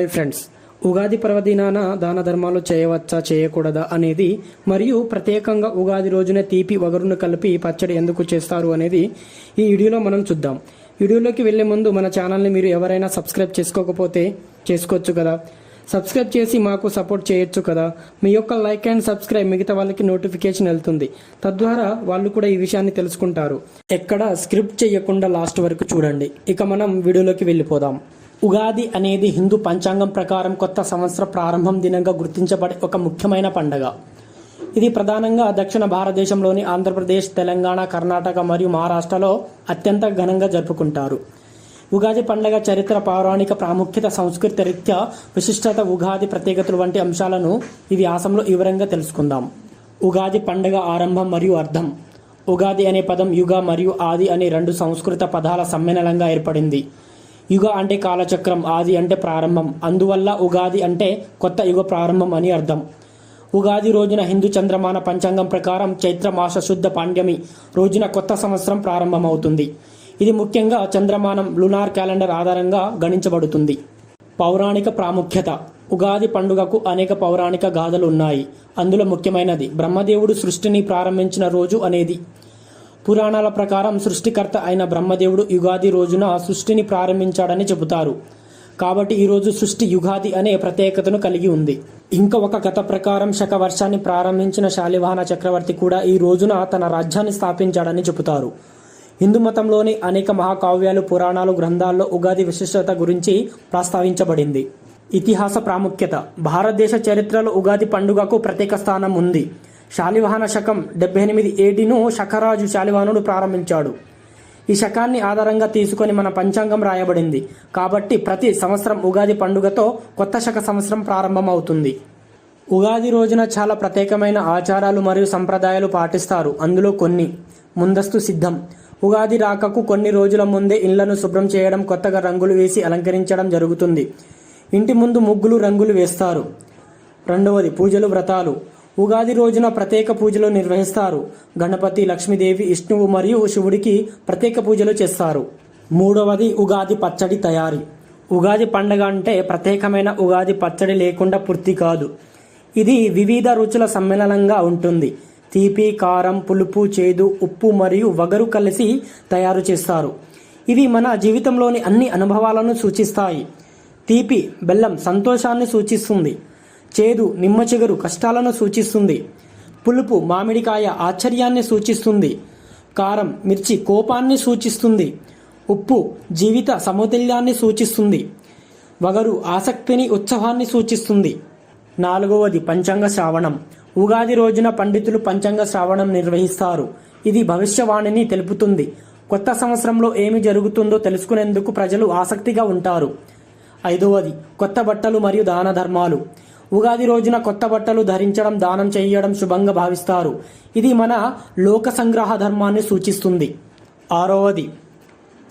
Hi friends. Ugadi పర్వదినాన దాన ధర్మాలు చేయవచ్చా చేయకూడదా అనేది మరియు ప్రత్యేకంగా ఉగాది రోజున తీపి వగరును కలిపి పచ్చడి ఎందుకు చేస్తారు అనేది ఈ వీడియోలో మనం చూద్దాం. వీడియోలోకి వెళ్ళే ముందు మన ఛానల్ని మీరు ఎవరైనా సబ్స్క్రైబ్ చేసుకోకపోతే చేసుకోవచ్చు కదా. సబ్స్క్రైబ్ చేసి మాకు సపోర్ట్ చేయొచ్చు కదా. మీ యొక్క లైక్ అండ్ సబ్స్క్రైబ్ మిగతా వాళ్ళకి నోటిఫికేషన్ వెళ్తుంది. తద్వారా వాళ్ళు కూడా ఈ విషయాన్ని తెలుసుకుంటారు. ఎక్కడ స్క్రిప్ట్ చేయకుండా లాస్ట్ వరకు చూడండి. ఇక మనం వీడియోలోకి వెళ్ళిపోదాం. ఉగాది అనేది హిందూ పంచాంగం ప్రకారం కొత్త సంవత్సర ప్రారంభం దినంగా గుర్తించబడే ఒక ముఖ్యమైన పండగ. ఇది ప్రధానంగా దక్షిణ భారతదేశంలోని ఆంధ్రప్రదేశ్ తెలంగాణ కర్ణాటక మరియు మహారాష్ట్రలో అత్యంత ఘనంగా జరుపుకుంటారు. ఉగాది పండగ చరిత్ర పౌరాణిక ప్రాముఖ్యత సంస్కృతి రీత్యా విశిష్టత ఉగాది ప్రత్యేకతలు వంటి అంశాలను ఈ వ్యాసంలో వివరంగా తెలుసుకుందాం. ఉగాది పండగ ఆరంభం మరియు అర్థం. ఉగాది అనే పదం యుగ మరియు ఆది అనే రెండు సంస్కృత పదాల సమ్మేళనంగా ఏర్పడింది. యుగ అంటే కాలచక్రం ఆది అంటే ప్రారంభం. అందువల్ల ఉగాది అంటే కొత్త యుగ ప్రారంభం అని అర్థం. ఉగాది రోజున హిందూ చంద్రమాన పంచాంగం ప్రకారం చైత్ర మాస శుద్ధ పాండ్యమి రోజున కొత్త సంవత్సరం ప్రారంభమవుతుంది. ఇది ముఖ్యంగా చంద్రమానం లునార్ క్యాలెండర్ ఆధారంగా గణించబడుతుంది. పౌరాణిక ప్రాముఖ్యత. ఉగాది పండుగకు అనేక పౌరాణిక గాథలు ఉన్నాయి అందులో ముఖ్యమైనది బ్రహ్మదేవుడు సృష్టిని ప్రారంభించిన రోజు అనేది. పురాణాల ప్రకారం సృష్టికర్త అయిన బ్రహ్మదేవుడు యుగాది రోజున సృష్టిని ప్రారంభించాడని చెబుతారు. కాబట్టి ఈరోజు సృష్టి యుగాది అనే ప్రత్యేకతను కలిగి ఉంది. ఇంకా ఒక కథ ప్రకారం శక వర్షాన్ని ప్రారంభించిన శాలివాహన చక్రవర్తి కూడా ఈ రోజున తన రాజ్యాన్ని స్థాపించాడని చెబుతారు. హిందూ మతంలోని అనేక మహాకావ్యాలు పురాణాలు గ్రంథాల్లో ఉగాది విశిష్టత గురించి ప్రస్తావించబడింది. ఇతిహాస ప్రాముఖ్యత. భారతదేశ చరిత్రలో ఉగాది పండుగకు ప్రత్యేక స్థానం ఉంది. శాలివాహన శకం డెబ్బై ఎనిమిది ఏటిను శకరాజు శాలివాహనుడు ప్రారంభించాడు. ఈ శకాన్ని ఆధారంగా తీసుకొని మన పంచాంగం రాయబడింది. కాబట్టి ప్రతి సంవత్సరం ఉగాది పండుగతో కొత్త శక సంవత్సరం ప్రారంభమవుతుంది. ఉగాది రోజున చాలా ప్రత్యేకమైన ఆచారాలు మరియు సంప్రదాయాలు పాటిస్తారు. అందులో కొన్ని ముందస్తు సిద్ధం. ఉగాది రాకకు కొన్ని రోజుల ముందే ఇళ్ళను శుభ్రం చేయడం కొత్తగా రంగులు వేసి అలంకరించడం జరుగుతుంది. ఇంటి ముందు ముగ్గులు రంగులు వేస్తారు. రెండవది పూజలు వ్రతాలు. ఉగాది రోజున ప్రత్యేక పూజలు నిర్వహిస్తారు. గణపతి లక్ష్మీదేవి విష్ణువు మరియు శివుడికి ప్రత్యేక పూజలు చేస్తారు. మూడవది ఉగాది పచ్చడి తయారీ. ఉగాది పండగ అంటే ప్రత్యేకమైన ఉగాది పచ్చడి లేకుండా పూర్తి కాదు. ఇది వివిధ రుచుల సమ్మేళనంగా ఉంటుంది. తీపి కారం పులుపు చేదు ఉప్పు మరియు వగరు కలిసి తయారు చేస్తారు. ఇవి మన జీవితంలోని అన్ని అనుభవాలను సూచిస్తాయి. తీపి బెల్లం సంతోషాన్ని సూచిస్తుంది. చేదు నిమ్మ చిగురు కష్టాలను సూచిస్తుంది. పులుపు మామిడికాయ ఆశ్చర్యాన్ని సూచిస్తుంది. కారం మిర్చి కోపాన్ని సూచిస్తుంది. ఉప్పు జీవిత సమతుల్యాన్ని సూచిస్తుంది. వగరు ఆసక్తిని ఉత్సవాన్ని సూచిస్తుంది. నాలుగవది పంచాంగ శ్రావణం. ఉగాది రోజున పండితులు పంచాంగ శ్రావణం నిర్వహిస్తారు. ఇది భవిష్యవాణిని తెలుపుతుంది. కొత్త సంవత్సరంలో ఏమి జరుగుతుందో తెలుసుకునేందుకు ప్రజలు ఆసక్తిగా ఉంటారు. ఐదవది కొత్త బట్టలు మరియు దాన ధర్మాలు. ఉగాది రోజున కొత్త బట్టలు ధరించడం దానం చేయడం శుభంగా భావిస్తారు. ఇది మన లోక సంగ్రహ ధర్మాన్ని సూచిస్తుంది. ఆరవది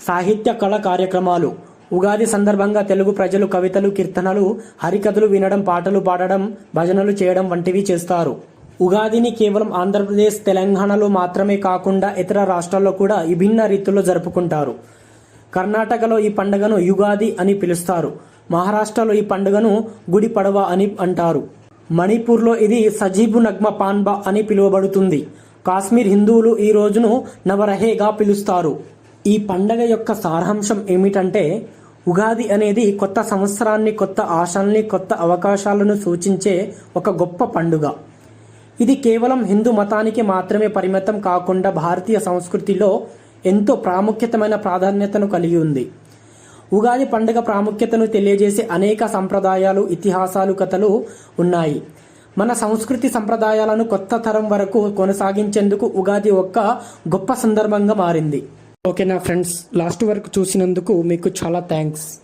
సాహిత్య కళ కార్యక్రమాలు. ఉగాది సందర్భంగా తెలుగు ప్రజలు కవితలు కీర్తనలు హరికథలు వినడం పాటలు పాడడం భజనలు చేయడం వంటివి చేస్తారు. ఉగాదిని కేవలం ఆంధ్రప్రదేశ్ తెలంగాణలో మాత్రమే కాకుండా ఇతర రాష్ట్రాల్లో కూడా విభిన్న రీతుల్లో జరుపుకుంటారు. కర్ణాటకలో ఈ పండుగను యుగాది అని పిలుస్తారు. మహారాష్ట్రలో ఈ పండుగను గుడి పడవ అని అంటారు. మణిపూర్లో ఇది సజీబు నగ్మ పాన్బా అని పిలువబడుతుంది. కాశ్మీర్ హిందువులు ఈ రోజును నవరహేగా పిలుస్తారు. ఈ పండగ యొక్క సారాంశం ఏమిటంటే ఉగాది అనేది కొత్త సంవత్సరాన్ని కొత్త ఆశల్ని కొత్త అవకాశాలను సూచించే ఒక గొప్ప పండుగ. ఇది కేవలం హిందూ మతానికి మాత్రమే పరిమితం కాకుండా భారతీయ సంస్కృతిలో ఎంతో ప్రాముఖ్యతమైన ప్రాధాన్యతను కలిగి ఉంది. ఉగాది పండుగ ప్రాముఖ్యతను తెలియజేసే అనేక సంప్రదాయాలు ఇతిహాసాలు కథలు ఉన్నాయి. మన సంస్కృతి సంప్రదాయాలను కొత్త తరం వరకు కొనసాగించేందుకు ఉగాది ఒక్క గొప్ప సందర్భంగా మారింది. ఓకేనా ఫ్రెండ్స్ లాస్ట్ వరకు చూసినందుకు మీకు చాలా థ్యాంక్స్.